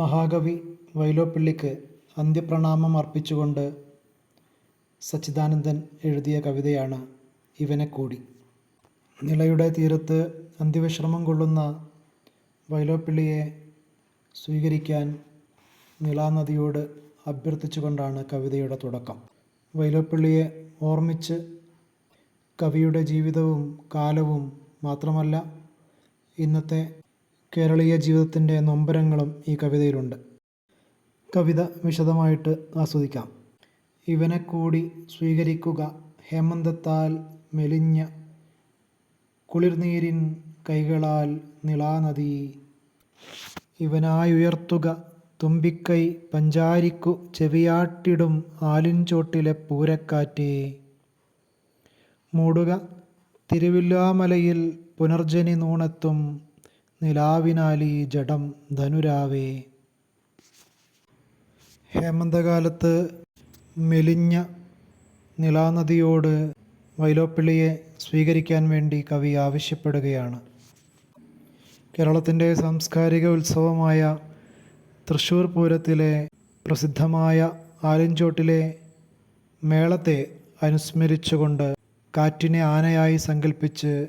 മഹാകവി വൈലോപ്പിള്ളിക്ക് അന്ത്യപ്രണാമം അർപ്പിച്ചുകൊണ്ട് സച്ചിദാനന്ദൻ എഴുതിയ കവിതയാണ് ഇവനെക്കൂടി നിളയുടെ തീരത്ത് അന്ത്യവിശ്രമം കൊള്ളുന്ന വൈലോപ്പിള്ളിയെ സ്വീകരിക്കാൻ നിളാനദിയോട് അഭ്യർത്ഥിച്ചുകൊണ്ടാണ് കവിതയുടെ തുടക്കം. വൈലോപ്പിള്ളിയെ ഓർമ്മിച്ച് കവിയുടെ ജീവിതവും കാലവും മാത്രമല്ല ഇന്നത്തെ കേരളീയ ജീവിതത്തിന്റെ നൊമ്പരങ്ങളും ഈ കവിതയിലുണ്ട്. കവിത വിശദമായിട്ട് ആസ്വദിക്കാം. ഇവനെ കൂടി സ്വീകരിക്കുക ഹേമന്തത്താൽ മെലിഞ്ഞ കുളിർനീരിൻ കൈകളാൽ നിളാനദി. ഇവനായുയർത്തുക തുമ്പിക്കൈ പഞ്ചാരിക്കു ചെവിയാട്ടിടും ആലിൻചോട്ടിലെ പൂരക്കാറ്റേ. മൂടുക തിരുവില്ലാമലയിൽ പുനർജനി നൂണെത്തും നിലാവിനാലി ജഡം ധനുരാവേ. ഹേമന്തകാലത്ത് മെലിഞ്ഞ നിലാനദിയോട് വൈലോപ്പിള്ളിയെ സ്വീകരിക്കാൻ വേണ്ടി കവി ആവശ്യപ്പെടുകയാണ്. കേരളത്തിന്റെ സാംസ്കാരിക ഉത്സവമായ തൃശ്ശൂർ പൂരത്തിലെ പ്രസിദ്ധമായ ആലിൻചോട്ടിലെ മേളത്തെ അനുസ്മരിച്ചുകൊണ്ട് കാറ്റിനെ ആനയായി സങ്കല്പിച്ച്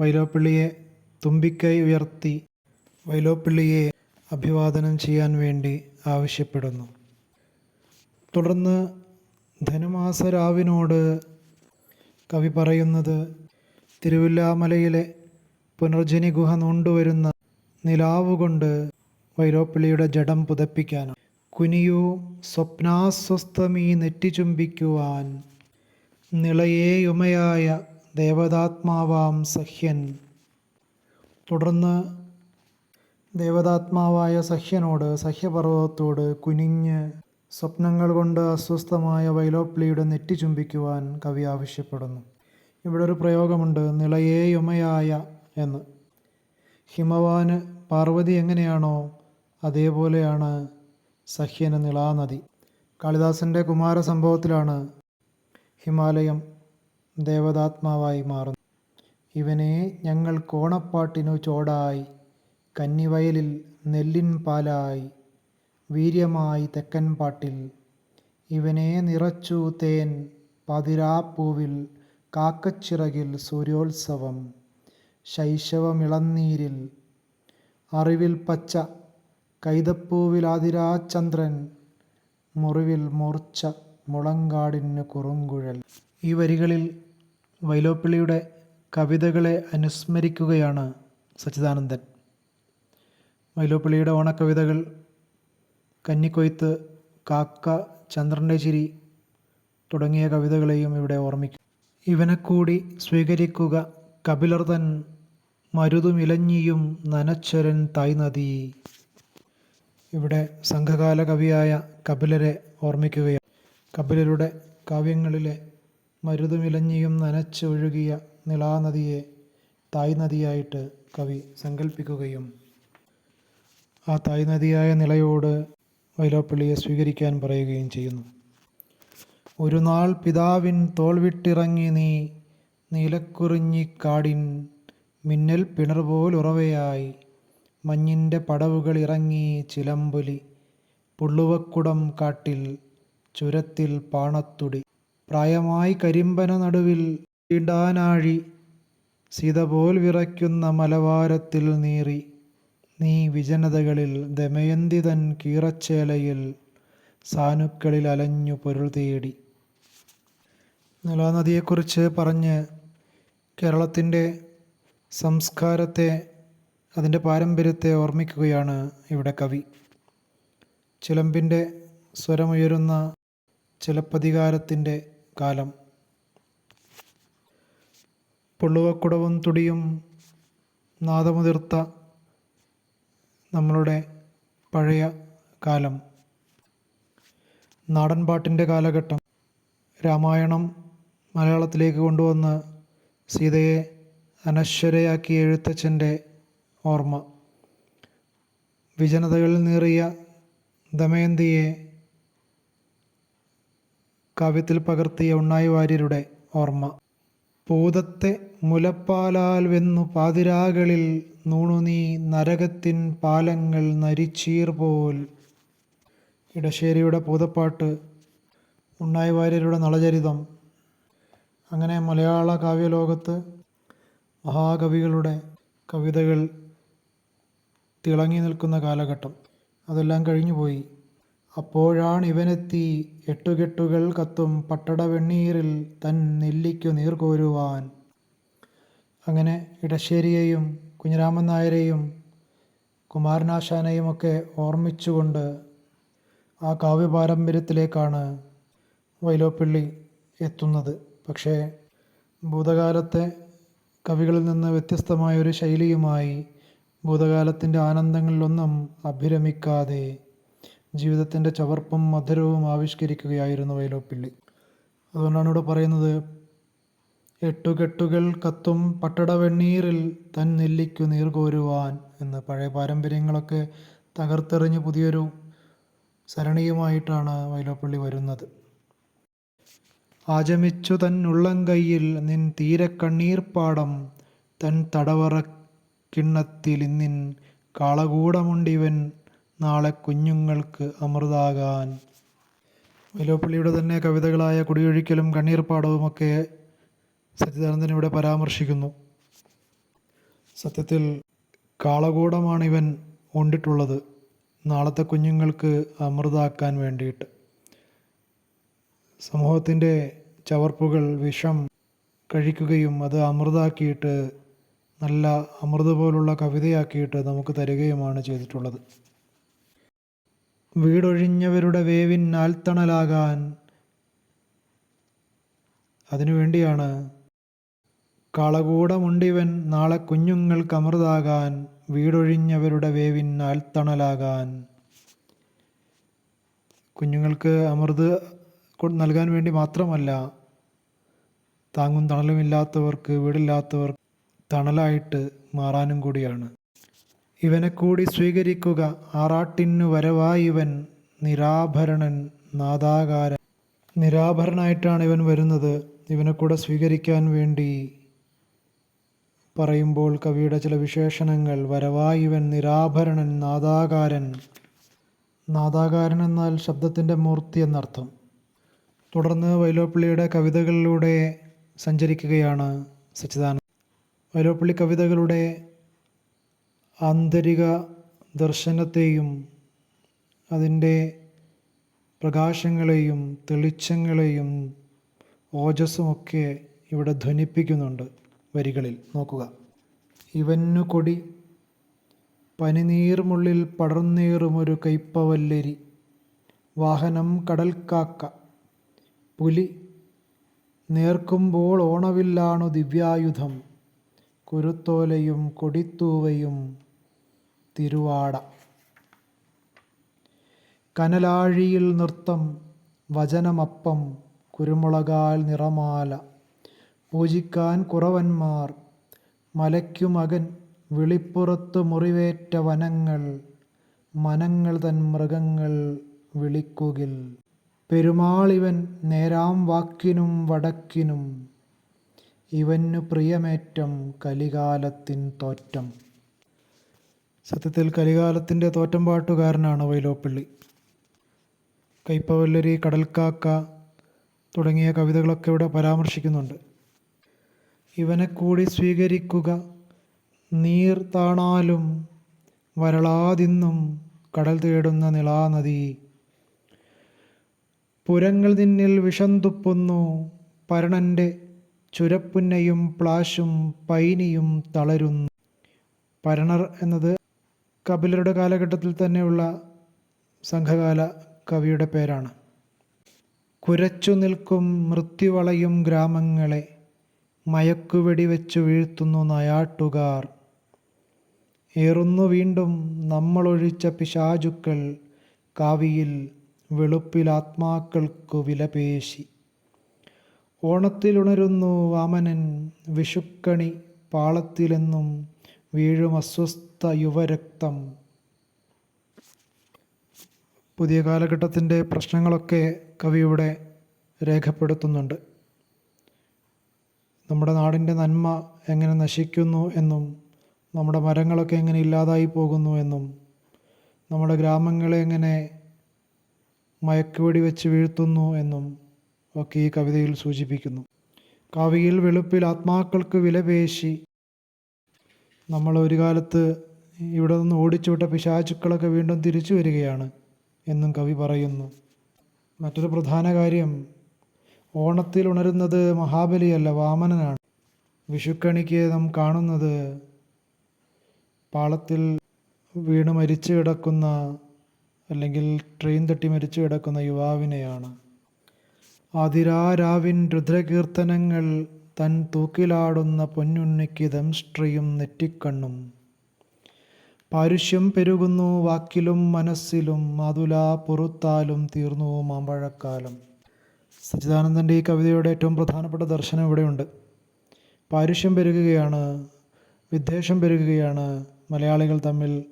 വൈലോപ്പിള്ളിയെ തുമ്പിക്കൈ ഉയർത്തി വൈലോപ്പിള്ളിയെ അഭിവാദനം ചെയ്യാൻ വേണ്ടി ആവശ്യപ്പെടുന്നു. തുടർന്ന് ധനുമാസരാവിനോട് കവി പറയുന്നത് തിരുവില്ലാമലയിലെ പുനർജനി ഗുഹ നോണ്ടുവരുന്ന നിലാവുകൊണ്ട് വൈലോപ്പിള്ളിയുടെ ജഡം പുതപ്പിക്കാനാണ് കുനിയൂ സ്വപ്നാസ്വസ്ഥമീ നെറ്റിചുംബിക്കുവാൻ നിളയേയുമയായ ദേവതാത്മാവാം സഹ്യൻ തുടർന്ന് ദേവതാത്മാവായ സഹ്യനോട് സഹ്യപർവതത്തോട് കുനിഞ്ഞ് സ്വപ്നങ്ങൾ കൊണ്ട് അസ്വസ്ഥമായ വൈലോപ്ലിയുടെ നെറ്റി ചുംബിക്കുവാൻ കവി ആവശ്യപ്പെടുന്നു. ഇവിടെ ഒരു പ്രയോഗമുണ്ട് നിളയേയുമയായ എന്ന്. ഹിമവാന് പാർവതി എങ്ങനെയാണോ അതേപോലെയാണ് സഹ്യന് നിളാനദി കാളിദാസന്റെ കുമാര സംഭവത്തിലാണ് ഹിമാലയം ദേവതാത്മാവായി മാറുന്നത്. ഇവനെ ഞങ്ങൾ കോണപ്പാട്ടിനു ചോടായി കന്നിവയലിൽ നെല്ലിൻ പാലായി വീര്യമായി തെക്കൻ പാട്ടിൽ. ഇവനെ നിറച്ചു തേൻ പതിരാപ്പൂവിൽ കാക്കച്ചിറകിൽ സൂര്യോത്സവം ശൈശവമിളന്നീരിൽ അറിവിൽ പച്ച കൈതപ്പൂവിലാതിരാചന്ദ്രൻ മുറിവിൽ മൂർച്ച മുളങ്കാടിന് കുറുങ്കുഴൽ. ഈ വരികളിൽ വൈലോപ്പിള്ളിയുടെ കവിതകളെ അനുസ്മരിക്കുകയാണ് സച്ചിദാനന്ദൻ. മൈലോപ്പള്ളിയുടെ ഓണക്കവിതകൾ കന്നിക്കൊയ്ത്ത് കാക്ക ചന്ദ്രന്റെ ചിരി തുടങ്ങിയ കവിതകളെയും ഇവിടെ ഓർമ്മിക്കും. ഇവനെക്കൂടി സ്വീകരിക്കുക കപിലർ തൻ മരുതുമിലഞ്ഞിയും നനച്ചരൻ തായ് നദി ഇവിടെ സംഘകാല കവിയായ കപിലരെ ഓർമ്മിക്കുകയാണ്. കപിലരുടെ കാവ്യങ്ങളിലെ മരുതുമിലഞ്ഞിയും നനച്ച് ഒഴുകിയ തായ് നദിയായിട്ട് കവി സങ്കല്പിക്കുകയും ആ തായ് നദിയായ നിളയോട് വൈലോപ്പിള്ളിയെ സ്വീകരിക്കാൻ പറയുകയും ചെയ്യുന്നു. ഒരു നാൾ പിതാവിൻ തോൾ വിട്ടിറങ്ങി നീ നീലക്കുറിഞ്ഞിക്കാടിൻ മിന്നൽ പിണർ പിണർപോലുറവയായി. മഞ്ഞിന്റെ പടവുകൾ ഇറങ്ങി ചിലമ്പൊലി പുള്ളുവക്കുടം കാട്ടിൽ ചുരത്തിൽ പാണത്തുടി. പ്രായമായി കരിമ്പന നടുവിൽ ഇടാനാഴി സീത പോൽ വിറയ്ക്കുന്ന മലവാരത്തിൽ നീറി. നീ വിജനതകളിൽ ദമയന്തി തൻ കീറച്ചേലയിൽ സാനുക്കളിൽ അലഞ്ഞു പൊരുൾ തേടി. നിലാനദിയെക്കുറിച്ച് പറഞ്ഞ് കേരളത്തിന്റെ സംസ്കാരത്തെ അതിന്റെ പാരമ്പര്യത്തെ ഓർമ്മിക്കുകയാണ് ഇവിടെ കവി. ചിലമ്പിന്റെ സ്വരമുയരുന്ന ചിലപ്പതികാരത്തിന്റെ കാലം. പുള്ളുവക്കുടവും തുടിയും നാദമുതിർത്ത നമ്മളുടെ പഴയ കാലം. നാടൻപാട്ടിന്റെ കാലഘട്ടം രാമായണം മലയാളത്തിലേക്ക് കൊണ്ടുവന്ന് സീതയെ അനശ്വരയാക്കിയ എഴുത്തച്ഛന്റെ ഓർമ്മ. വിജനതകളിൽ നേറിയ ദമയന്തിയെ കാവ്യത്തിൽ പകർത്തിയ ഉണ്ണായി വാര്യരുടെ ഓർമ്മ. പൂതത്തെ മുലപ്പാലാൽ വെന്നു പാതിരാകളിൽ നൂണു നീ നരകത്തിൻ പാലങ്ങൾ നരിച്ചീർ പോൽ. ഇടശ്ശേരിയുടെ പൂതപ്പാട്ട് ഉണ്ണായി വാര്യരുടെ നളചരിതം. അങ്ങനെ മലയാള കാവ്യലോകത്ത് മഹാകവികളുടെ കവിതകൾ തിളങ്ങി നിൽക്കുന്ന കാലഘട്ടം. അതെല്ലാം കഴിഞ്ഞുപോയി. അപ്പോഴാണ് ഇവനെത്തി. എട്ടുകെട്ടുകൾ കത്തും പട്ടടവെണ്ണീറിൽ തൻ നെല്ലിക്കു നീർകോരുവാൻ അങ്ങനെ ഇടശ്ശേരിയെയും കുഞ്ഞിരാമൻ നായരെയും കുമാരനാശാനെയും ഒക്കെ ഓർമ്മിച്ചുകൊണ്ട് ആ കാവ്യപാരമ്പര്യത്തിലേക്കാണ് വൈലോപ്പിള്ളി എത്തുന്നത്. പക്ഷേ ഭൂതകാലത്തെ കവികളിൽ നിന്ന് വ്യത്യസ്തമായ ഒരു ശൈലിയുമായി ഭൂതകാലത്തിന്റെ ആനന്ദങ്ങളിലൊന്നും അഭിരമിക്കാതെ ജീവിതത്തിന്റെ ചവർപ്പും മധുരവും ആവിഷ്കരിക്കുകയായിരുന്നു വൈലോപ്പിള്ളി. അതുകൊണ്ടാണ് ഇവിടെ പറയുന്നത് എട്ടുകെട്ടുകൾ കത്തും പട്ടട വെണ്ണീറിൽ തൻ നെല്ലിക്കു നീർകോരുവാൻ എന്ന്. പഴയ പാരമ്പര്യങ്ങളൊക്കെ തകർത്തെറിഞ്ഞ് പുതിയൊരു സരണിയുമായിട്ടാണ് വൈലോപ്പള്ളി വരുന്നത്. ആചമിച്ചു തൻ ഉള്ളംകൈയിൽ നിൻ തീരക്കണ്ണീർപ്പാടം തൻ തടവറ കിണ്ണത്തിൽ ഇന്നിൻ കാളകൂടമുണ്ടിവൻ നാളെ കുഞ്ഞുങ്ങൾക്ക് അമൃതാകാൻ. വൈലോപ്പള്ളിയുടെ തന്നെ കവിതകളായ കുടിയൊഴിക്കലും കണ്ണീർപ്പാടവുമൊക്കെ സച്ചിദാനന്ദൻ ഇവിടെ പരാമർശിക്കുന്നു. സത്യത്തിൽ കാളകൂടമാണ് ഇവൻ ഉണ്ടിട്ടുള്ളത് നാളത്തെ കുഞ്ഞുങ്ങൾക്ക് അമൃതാക്കാൻ വേണ്ടിയിട്ട്. സമൂഹത്തിന്റെ ചവർപ്പുകൾ വിഷം കഴിക്കുകയും അത് അമൃതാക്കിയിട്ട് നല്ല അമൃത് പോലുള്ള കവിതയാക്കിയിട്ട് നമുക്ക് തരികയുമാണ് ചെയ്തിട്ടുള്ളത്. വീടൊഴിഞ്ഞവരുടെ വേവിൻ ആൽത്തണലാകാൻ അതിനുവേണ്ടിയാണ് കളകൂടമുണ്ടിവൻ നാളെ കുഞ്ഞുങ്ങൾക്ക് അമൃതാകാൻ വീടൊഴിഞ്ഞവരുടെ വേവിൻ ആൽത്തണലാകാൻ. കുഞ്ഞുങ്ങൾക്ക് അമൃത് നൽകാൻ വേണ്ടി മാത്രമല്ല താങ്ങും തണലുമില്ലാത്തവർക്ക് വീടില്ലാത്തവർ തണലായിട്ട് മാറാനും കൂടിയാണ്. ഇവനെ കൂടി സ്വീകരിക്കുക. ആറാട്ടിന്നു വരവായിവൻ നിരാഭരണൻ നാദാകാരൻ. നിരാഭരണായിട്ടാണ് ഇവൻ വരുന്നത്. ഇവനെ കൂടെ സ്വീകരിക്കാൻ വേണ്ടി പറയുമ്പോൾ കവിയുടെ ചില വിശേഷണങ്ങൾ. വരവായിവൻ നിരാഭരണൻ നാദാകാരൻ. നാദാകാരൻ എന്നാൽ ശബ്ദത്തിന്റെ മൂർത്തി എന്നർത്ഥം. തുടർന്ന് വൈലോപ്പിള്ളിയുടെ കവിതകളിലൂടെ സഞ്ചരിക്കുകയാണ് സച്ചിദാനന്ദ വൈലോപ്പിള്ളി കവിതകളുടെ ആന്തരിക ദർശനത്തെയും അതിന്റെ പ്രകാശങ്ങളെയും തെളിച്ചങ്ങളെയും ഓജസ്സുമൊക്കെ ഇവിടെ ധ്വനിപ്പിക്കുന്നുണ്ട് വരികളിൽ. നോക്കുക. ഇവന്നു കൊടി പനിനീർമുള്ളിൽ പടർന്നേറുമൊരു കൈപ്പവല്ലരി വാഹനം കടൽക്കാക്ക പുലി നേർക്കുമ്പോൾ ഓണവില്ലാണു ദിവ്യായുധം കുരുത്തോലയും കൊടിത്തൂവയും തിരുവാട. കനലാഴിയിൽ നൃത്തം വചനമപ്പം കുരുമുളകാൽ നിറമാല പൂജിക്കാൻ കുറവന്മാർ മലയ്ക്കുമകൻ വിളിപ്പുറത്ത് മുറിവേറ്റ വനങ്ങൾ മനങ്ങൾ തൻ മൃഗങ്ങൾ വിളിക്കുകിൽ. പെരുമാളിവൻ നേരാം വാക്കിനും വടക്കിനും ഇവനു പ്രിയമേറ്റം കലികാലത്തിൻ തോറ്റം. സത്യത്തിൽ കലികാലത്തിന്റെ തോറ്റമ്പാട്ടുകാരനാണ് വൈലോപ്പള്ളി. കൈപ്പവല്ലരി കടൽക്കാക്ക തുടങ്ങിയ കവിതകളൊക്കെ ഇവിടെ പരാമർശിക്കുന്നുണ്ട്. ഇവനെ കൂടി സ്വീകരിക്കുക നീർ താണാലും വരളാതിന്നും കടൽ തേടുന്ന നിളാനദി പുരങ്ങൾ നിന്നിൽ വിഷം തുപ്പുന്നു പരണന്റെ ചുരപ്പുന്നയും പ്ലാശും പൈനിയും തളരുന്നു. പരണർ എന്നത് കപിലരുടെ കാലഘട്ടത്തിൽ തന്നെയുള്ള സംഘകാല കവിയുടെ പേരാണ്. കുരച്ചു നിൽക്കും മൃത്യുവളയും ഗ്രാമങ്ങളെ മയക്കുവെടി വെച്ചു വീഴ്ത്തുന്നു നയാട്ടുകാർ. ഏറുന്നു വീണ്ടും നമ്മളൊഴിച്ച പിശാചുക്കൾ കാവിയിൽ വെളുപ്പിൽ ആത്മാക്കൾക്കു വിലപേശി. ഓണത്തിലുണരുന്നു വാമനൻ വിഷുക്കണി പാളത്തിലെന്നും വീഴും അസ്വസ്ഥ യുവരക്തം. പുതിയ കാലഘട്ടത്തിന്റെ പ്രശ്നങ്ങളൊക്കെ കവി ഇവിടെ രേഖപ്പെടുത്തുന്നുണ്ട്. നമ്മുടെ നാടിന്റെ നന്മ എങ്ങനെ നശിക്കുന്നു എന്നും നമ്മുടെ മരങ്ങളൊക്കെ എങ്ങനെ ഇല്ലാതായി പോകുന്നു എന്നും നമ്മുടെ ഗ്രാമങ്ങളെ എങ്ങനെ മയക്കുവെടി വെച്ച് വീഴ്ത്തുന്നു എന്നും ഒക്കെ ഈ കവിതയിൽ സൂചിപ്പിക്കുന്നു. കവിയിൽ വെളുപ്പിൽ ആത്മാക്കൾക്ക് വിലപേശി നമ്മൾ ഒരു കാലത്ത് ഇവിടെ നിന്ന് ഓടിച്ചുവിട്ട പിശാചുക്കളൊക്കെ വീണ്ടും തിരിച്ചു വരികയാണ് എന്നും കവി പറയുന്നു. മറ്റൊരു പ്രധാന കാര്യം ഓണത്തിൽ ഉണരുന്നത് മഹാബലിയല്ല വാമനനാണ്. വിഷുക്കണിക്ക് നാം കാണുന്നത് പാളത്തിൽ വീണ് മരിച്ചു കിടക്കുന്ന അല്ലെങ്കിൽ ട്രെയിൻ തട്ടി മരിച്ചു കിടക്കുന്ന യുവാവിനെയാണ്. ആതിരാരാവിൻ രുദ്രകീർത്തനങ്ങൾ തൻ തൂക്കിലാടുന്ന പൊന്നുണ്ണിക്ക് ദംഷ്ട്രയും നെറ്റിക്കണ്ണും. പാരുഷ്യം പെരുകുന്നു വാക്കിലും മനസ്സിലും മാതുല പൊറുത്താലും തീർന്നു മാമ്പഴക്കാലം സച്ചിദാനന്ദന്റെ ഈ കവിതയുടെ ഏറ്റവും പ്രധാനപ്പെട്ട ദർശനം ഇവിടെയുണ്ട്. പാരുഷ്യം പെരുകുകയാണ് വിദ്വേഷം പെരുകുകയാണ് മലയാളികൾ തമ്മിൽ.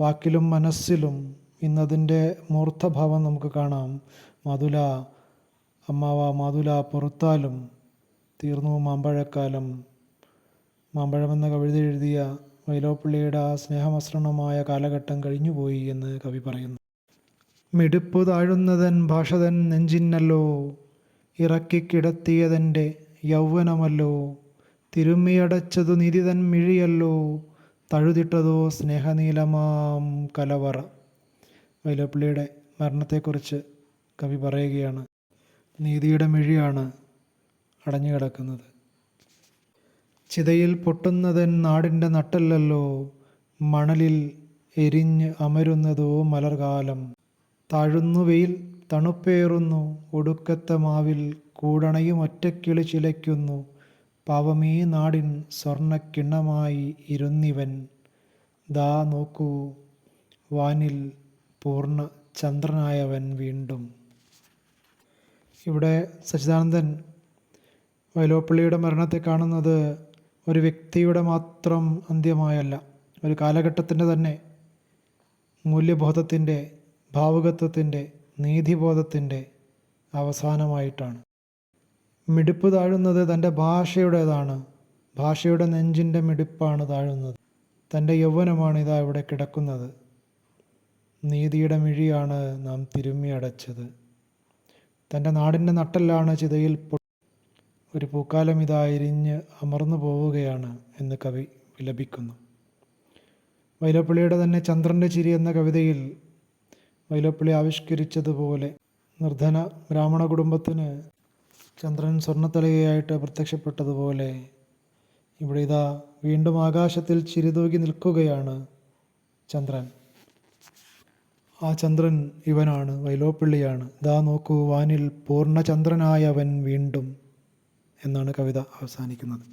വാക്കിലും മനസ്സിലും ഇന്നതിന്റെ മൂർത്തഭാവം നമുക്ക് കാണാം. മധുല അമ്മാവ മാതുല പൊറുത്താലും തീർന്നു മാമ്പഴക്കാലം മാമ്പഴമെന്ന കവിത എഴുതിയ വൈലോപ്പിള്ളിയുടെ ആ സ്നേഹമസൃണമായ കാലഘട്ടം കഴിഞ്ഞുപോയി എന്ന് കവി പറയുന്നു. മിടുപ്പ് താഴുന്നതൻ ഭാഷതൻ നെഞ്ചിന്നല്ലോ ഇറക്കിക്കിടത്തിയതെന്റെ യൗവനമല്ലോ തിരുമ്മിയടച്ചതു നിധിതൻ മിഴിയല്ലോ തഴുതിട്ടതോ സ്നേഹനീലമാം കലവറ. വൈലപ്പിള്ളിയുടെ മരണത്തെക്കുറിച്ച് കവി പറയുകയാണ്. നീതിയുടെ മിഴിയാണ് അടഞ്ഞു കിടക്കുന്നത് ചിതയിൽ പൊട്ടുന്നതൻ നാടിന്റെ നട്ടല്ലല്ലോ. മണലിൽ എരിഞ്ഞ് അമരുന്നതോ മലർകാലം. താഴുന്നു വെയിൽ തണുപ്പേറുന്നു. ഒടുക്കത്തെ മാവിൽ കൂടണയും ഒറ്റക്കിളി ചിലയ്ക്കുന്നു. പാവമീ നാടിൻ സ്വർണക്കിണ്ണമായി ഇരുന്നിവൻ. ദാ നോക്കൂ വാനിൽ പൂർണ ചന്ദ്രനായവൻ വീണ്ടും. ഇവിടെ സച്ചിദാനന്ദൻ വൈലോപ്പള്ളിയുടെ മരണത്തെ കാണുന്നത് ഒരു വ്യക്തിയുടെ മാത്രം അന്ത്യമായല്ല ഒരു കാലഘട്ടത്തിന്റെ തന്നെ മൂല്യബോധത്തിന്റെ ഭാവുകത്വത്തിന്റെ നീതിബോധത്തിന്റെ അവസാനമായിട്ടാണ്. മിടിപ്പ് താഴുന്നത് തന്റെ ഭാഷയുടേതാണ്. ഭാഷയുടെ നെഞ്ചിന്റെ മിടിപ്പാണ് താഴുന്നത്. തന്റെ യൗവനമാണ് ഇതാ ഇവിടെ കിടക്കുന്നത്. നീതിയുടെ മിഴിയാണ് നാം തിരുമ്മി അടച്ചത് തന്റെ നാടിന്റെ നട്ടെല്ലാണ് ചിതയിൽ ഒരു പൂക്കാലം ഇതാ എരിഞ്ഞ് അമർന്നു പോവുകയാണ് എന്ന് കവി വിലപിക്കുന്നു. വൈലപ്പള്ളിയുടെ തന്നെ ചന്ദ്രന്റെ ചിരി എന്ന കവിതയിൽ വൈലപ്പള്ളി ആവിഷ്കരിച്ചതുപോലെ നിർധന ബ്രാഹ്മണ കുടുംബത്തിന് ചന്ദ്രൻ സ്വർണത്തലകയായിട്ട് പ്രത്യക്ഷപ്പെട്ടതുപോലെ ഇവിടെ ഇതാ വീണ്ടും ആകാശത്തിൽ ചിരിതൂകി നിൽക്കുകയാണ് ചന്ദ്രൻ. ആ ചന്ദ്രൻ ഇവനാണ് വൈലോപ്പിള്ളിയാണ് ദാ നോക്കൂ വാനിൽ പൂർണചന്ദ്രനായവൻ വീണ്ടും. എന്നാണ് കവിത അവസാനിക്കുന്നത്.